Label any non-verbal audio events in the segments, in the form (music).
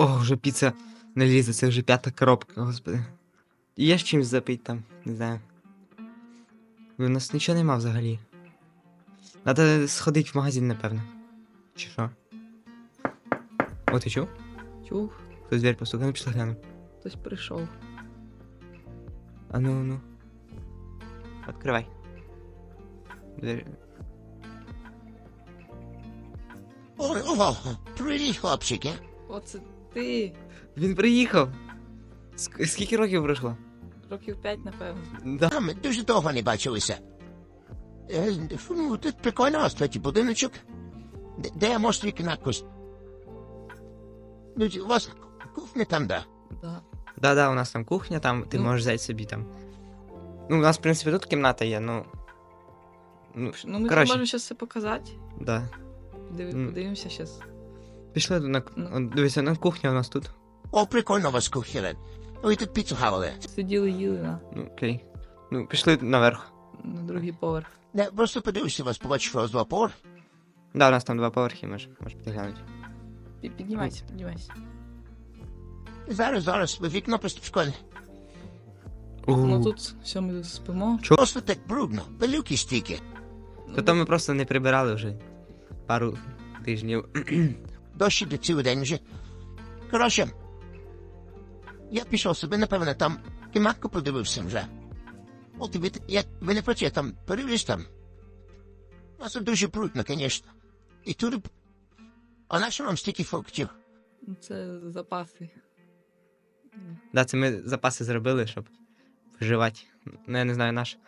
О, вже піца не лізе, це вже п'ята коробка, господи. Є з чимось запить там, не знаю. У нас нічого нема взагалі. Надо сходити в магазин, напевно. Чи що? О, ти чув? Чув, Хтось двері постукав, ну пішли гляну. хтось прийшов. А ну, ну. Откривай. Двері. О, о, привіт, хлопчики. Оце ти. Він приїхав! Ск- скільки років пройшло? Років п'ять, напевно. Да. А ми дуже довго не бачилися. Е, ну, тут прикольно третій будиночок. Де, де може твій кімнатку? Ну, у вас кухня там, да? Да. Да-да, у нас там кухня, там ти Ну. можеш взяти собі там. Ну, у нас, в принципі, тут кімната є, ну. Ну, Ну, ми коротше, можемо зараз все показати. да. Див... М. Подивимося зараз. Пішли на. Ну. Ну. Дивися, ну кухня у нас тут. О, прикольно у вас кухня. Ну, і тут піцу хавали. Сиділи, їли на, Ну, окей. Ну, пішли наверх. на другий поверх. Не, просто подивився вас, побачив, що у вас два поверхи. Да, у нас там два поверхи, може, може підглянути. Пі- Піднімайся, піднімайся. Зараз, зараз, ви вікно просто в. Ну тут все ми спимо. Просто так брудно, пилюки стільки. То то ми просто не прибирали вже пару тижнів. Цілий день вже. Коротше, я пішов собі, напевно, там кімнатку подивився вже. От ви, я, ви не працює, там перевіриш там. Нас тут дуже брудно, звісно. І тут... А на що нам стільки фруктів? Це запаси. Да, це ми запаси зробили, щоб виживати. Ну, я не знаю наш.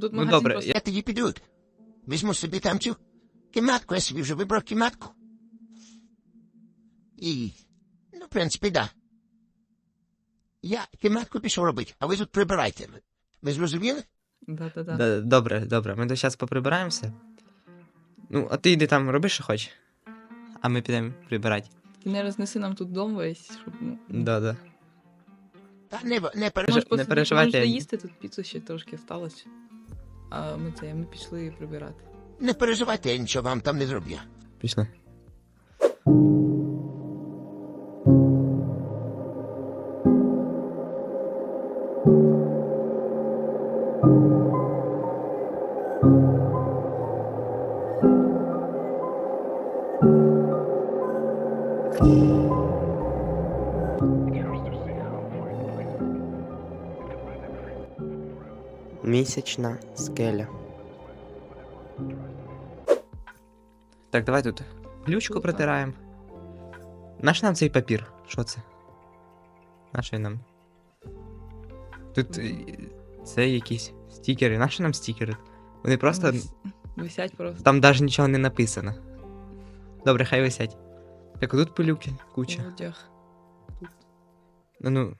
Тут Ну, добре, просто... Я тоді піду. Візьму собі там цю кімнатку, я собі вже вибрав кімнатку. І, ну, в принципі, да. Я кімнатку пішов робити, а ви тут прибирайте. Ви зрозуміли? Да-да-да. Да, добре, добре. Ми до зараз поприбираємося. Ну, а ти йди там роби, що хочеш. А ми підемо прибирати. Ти не рознеси нам тут дом весь, щоб... Ну, Да, да. Та не, не Переж- переживайте. Можеш не переживайте, Можеш я- доїсти, тут піцу ще трошки сталося. А ми це, ми пішли прибирати. Не переживайте, я нічого вам там не зроблю. Пішли. Місячна скеля. Так, давай тут ключку Тут, протираємо. Наш нам цей папір? Що це? Наш він нам. Тут е, це якісь стікери. Наші нам стікери? Вони просто. Вис- Висять просто. Там навіть нічого не написано. Добре, хай висять. Так, тут пилюки, куча. Одяг. Тут Ну, ну,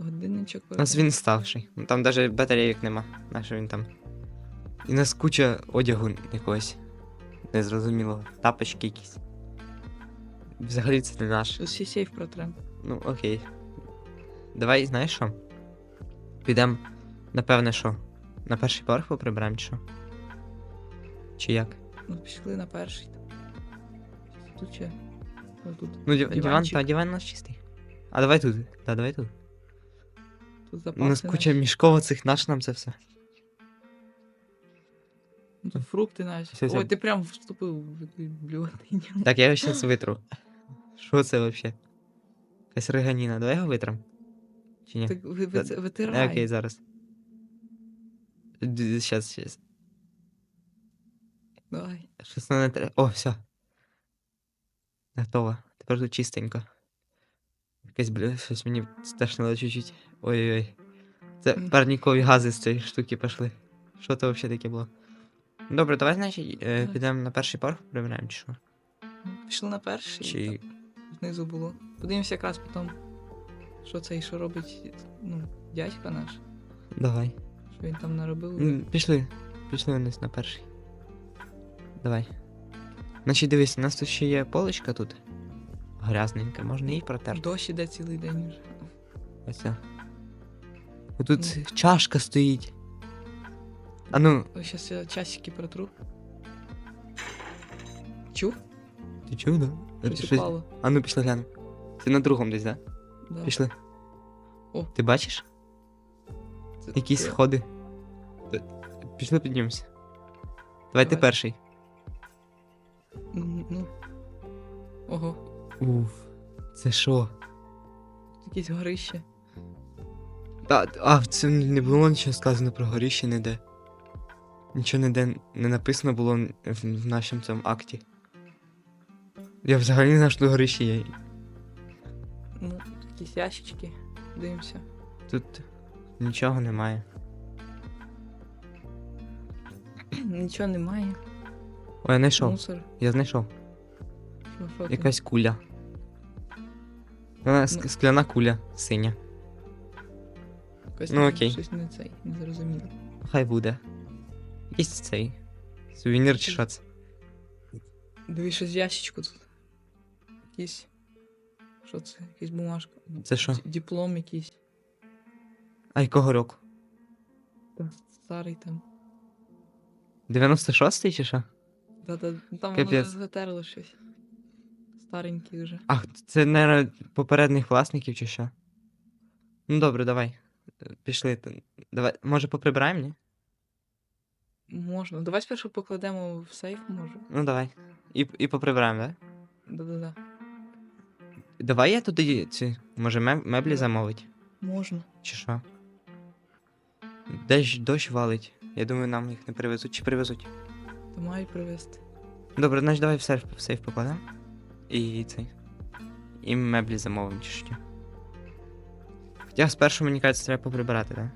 Годинничок. у нас він ставший. Там навіть батарейок нема. Нащо він там? І у нас куча одягу якогось. Незрозумілого. Тапочки якісь. Взагалі це не наш. Ще сейф протрем. Ну, окей. Давай, знаєш що? Підемо, напевне, що? На перший поверх поприбираємо, чи що? Чи як? Ну, пішли на перший. Тут тут. Ну, див- диван, та диван у нас чистий. А давай тут. Та давай тут. Тут У нас куча мішков цих наш нам це все. Ну, Тут фрукти наші. Все, все. Ой, ти прям вступив в якусь. Так, я його зараз витру. Що це взагалі? Якась реганіна, давай його витрам. Чи ні? Так ви, ви, витирай. Окей, зараз. Щас, щас. Давай. Щось не треба. О, все. Готово. Тепер тут чистенько. Якесь, бля, щось мені стошнило чуть-чуть. Ой-ой-ой. Це парнікові гази з цієї штуки пішли. Що це взагалі таке було? Добре, давай, значить, е, підемо на перший поверх, прибираємо чи що? Пішли на перший. Чи. там Знизу було. Подивимося якраз потім. Що це і що робить ну, дядька наш. Давай. Що він там наробив. М, Пішли. Пішли вниз на перший. Давай. Значить, дивись, у нас тут ще є поличка тут. Грязненька, можна її протерти. Дощ іде цілий день вже. Це. Тут чашка стоїть. А ну, Ось я часики протру. Чув? ти чув, да? Щось Щось- упало. А ну пішли глянемо. Це на другому десь, да? Да. Пішли. О. Ти бачиш? Це Якісь таке. сходи. Т- Пішли піднімемося. Давай ти Давай. перший. М, Ну. Ого, Уф. Це що? якесь горище. Та, а, в цьому не було нічого сказано про горіще ніде. Нічого ніде не написано було в, в нашому цьому акті. Я взагалі не знаю, що горище є. Ну, якісь ящички. Дивимося. Тут нічого немає. (clears throat) Нічого немає. О, я знайшов. Мусор. Я знайшов. Що, що? Якась куля. Вона ск- Ну. скляна куля синя. Якось ну, окей. Щось не цей, не зрозуміло. Хай буде. Якийсь цей. Сувенір чи що це? Дивись, щось в ящичку тут. Якийсь. Що це? Якась бумажка. Це що? Диплом якийсь. А якого року? Та, Старий там. 96-й чи що? Да-да, ну, там воно Капець. затерло щось. Старенький вже. Ах, це, не попередніх власників чи що? Ну добре, давай. Е, Пішли. Давай. Може поприбираємо, ні? Можна. Давай спершу покладемо в сейф, може. Ну давай. І, і поприбираємо, да? Да-да-да. Давай я туди ці. Може меб- меблі замовить? Можна. Чи що? Дощ, дощ валить. Я думаю, нам їх не привезуть чи привезуть. То мають привезти. Добре, значить давай в сейф, в сейф покладемо. І цей. І меблі замовимо чи що. Хоча спершу мені кажеться, треба поприбирати, так? Да?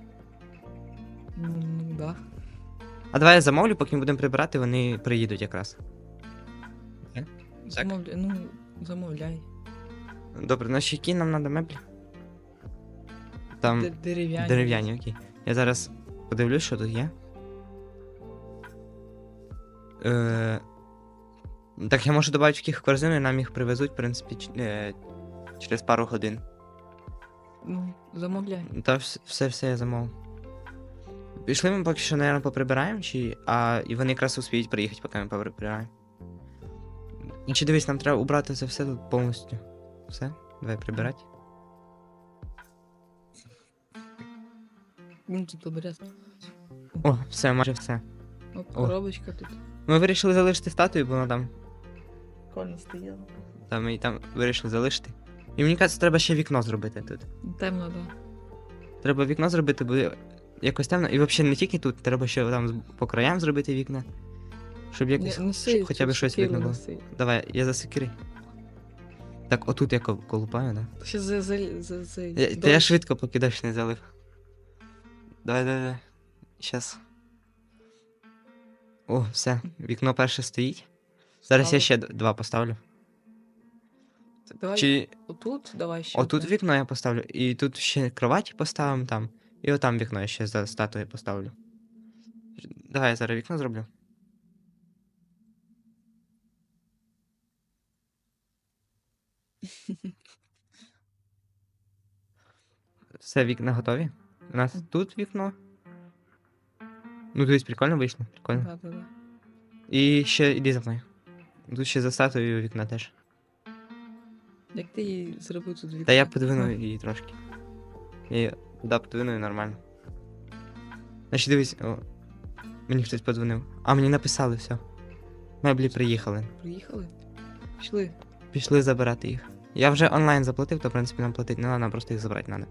Ну, ну да. А давай я замовлю, поки ми будемо прибирати, вони приїдуть якраз. Так. Замовляй. Ну, замовляй. Добре, значить які нам треба меблі? Там Д- Дерев'яні. дерев'яні, окей. Я зараз подивлюсь, що тут є. Е... Так, я можу додати в корзину і нам їх привезуть, в принципі, ч- е... через пару годин. Ну, замовляй. Та вс- все, все я замовив. Пішли ми поки що, наверное, поприбираємо, чи. А і вони якраз успіють приїхати, поки ми поприбираємо. Чи дивись, нам треба убрати це все тут повністю. Все? Давай прибирати. Ну, тут добре. О, все, майже все. О. коробочка тут. Ми вирішили залишити статую, бо вона там. Прикольно стояла. Там ми її там вирішили залишити. І мені кажеться, треба ще вікно зробити тут. Темно, да. Треба вікно зробити, бо якось темно. І взагалі не тільки тут, треба ще там по краям зробити вікна. Щоб якось. Не, неси щоб хоча б щось сокиру видно було. Давай, я за секири. Так, отут я кол- колупаю, да? Ще за, за, за, за Я, та я швидко, поки дощ не залив. Давай, давай, давай. Щас. О, все, вікно перше стоїть. Зараз я ще два поставлю. Давай Чи отут, давай ще. отут одне. вікно я поставлю, і тут ще кровать поставимо там. І отам вікно я ще за статуєю поставлю. Давай я зараз вікно зроблю. (laughs) Все, вікна готові. У нас тут вікно. Ну, дивись, прикольно вийшло. Прикольно. Да, да, да. І ще іди за мною. Тут ще за статуєю вікна теж. Як ти її зробив тут вікно? Та я подвину її трошки. Я її туди подвину і нормально. Значить, дивись, о, мені хтось подзвонив. А, мені написали все. Меблі приїхали. Приїхали? Пішли. Пішли забирати їх. Я вже онлайн заплатив, то в принципі нам платити не треба, нам просто їх забрати треба.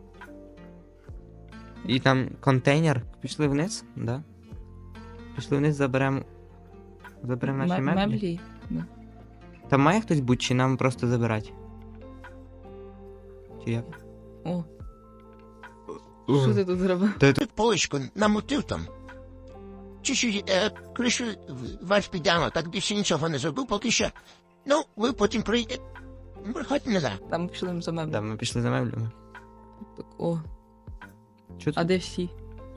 І там контейнер. Пішли вниз, да? Пішли вниз, заберемо. Заберемо наші Ме- меблі. Да. Там має хтось бути, чи нам просто забирати? Чи як? О, що ти тут зробив? Тут поличку намотив там. Чуть-чуть е, кришу вверх підняно, так більше нічого не зробив поки що. Ну, ви потім прийдете. Брехати не да. Там пішли за меблями. Да, ми пішли за меблями. Так, о, Що а це? де всі?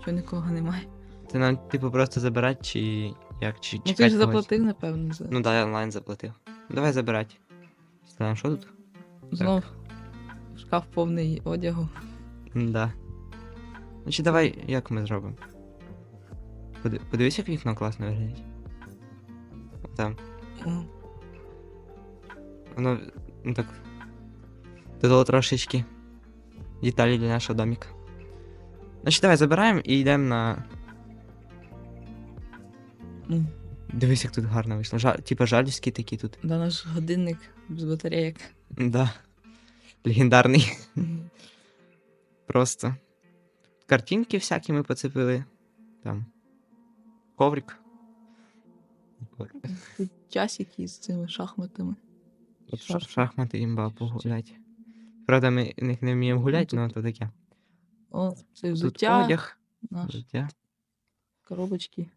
Чого нікого немає? Це нам, типу, просто забирати, чи як, чи Ну ти ж когось? заплатив, напевно, за. Ну да, я онлайн заплатив. Давай забирати. Ставимо, що тут? Знов шкаф повний одягу. Да. Значить, давай, як ми зробимо? Поди- Подивись, як вікно класно виглядить. Там. О, Воно. Ну так. Додало трошечки деталі для нашого доміка. Значить, давай забираємо і йдемо на. Ну, Дивись, як тут гарно вийшло. Жа... Типа жальський такий тут. да наш годинник без батарейок. Да. Легендарний. Просто. Картинки всякі ми поцепили. Там. Коврик. Тут часики з цими шахматами. От ша- Шашки. шахмати імба погулять. Правда, ми в них не вміємо гуляти, але то таке. О, це Тут взуття, одяг, наш, взуття. коробочки.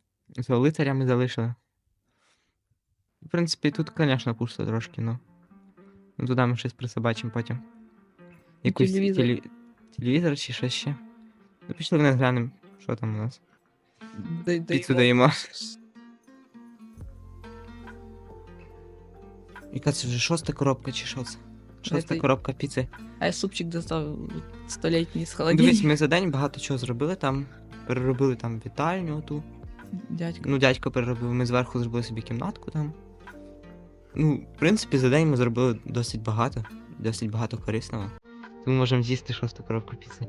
Цього лицаря ми залишили. В принципі, тут, звісно, пусто трошки, ну. Ну туди ми щось присобачимо потім. Якийсь телевізор. телевізор. телевізор чи щось ще. Ну, пішли вниз глянемо, що там у нас. Дай- Піцу даємо. Яка це вже шоста коробка чи що це? Шоста Це- коробка піци. А я супчик достав столітній з Дивись, холодильника. ми за день багато чого зробили там. Переробили там вітальню ту. Дядько. Ну, дядько переробив, ми зверху зробили собі кімнатку там. Ну, в принципі, за день ми зробили досить багато, досить багато корисного. Тому можемо з'їсти шосту коробку піци.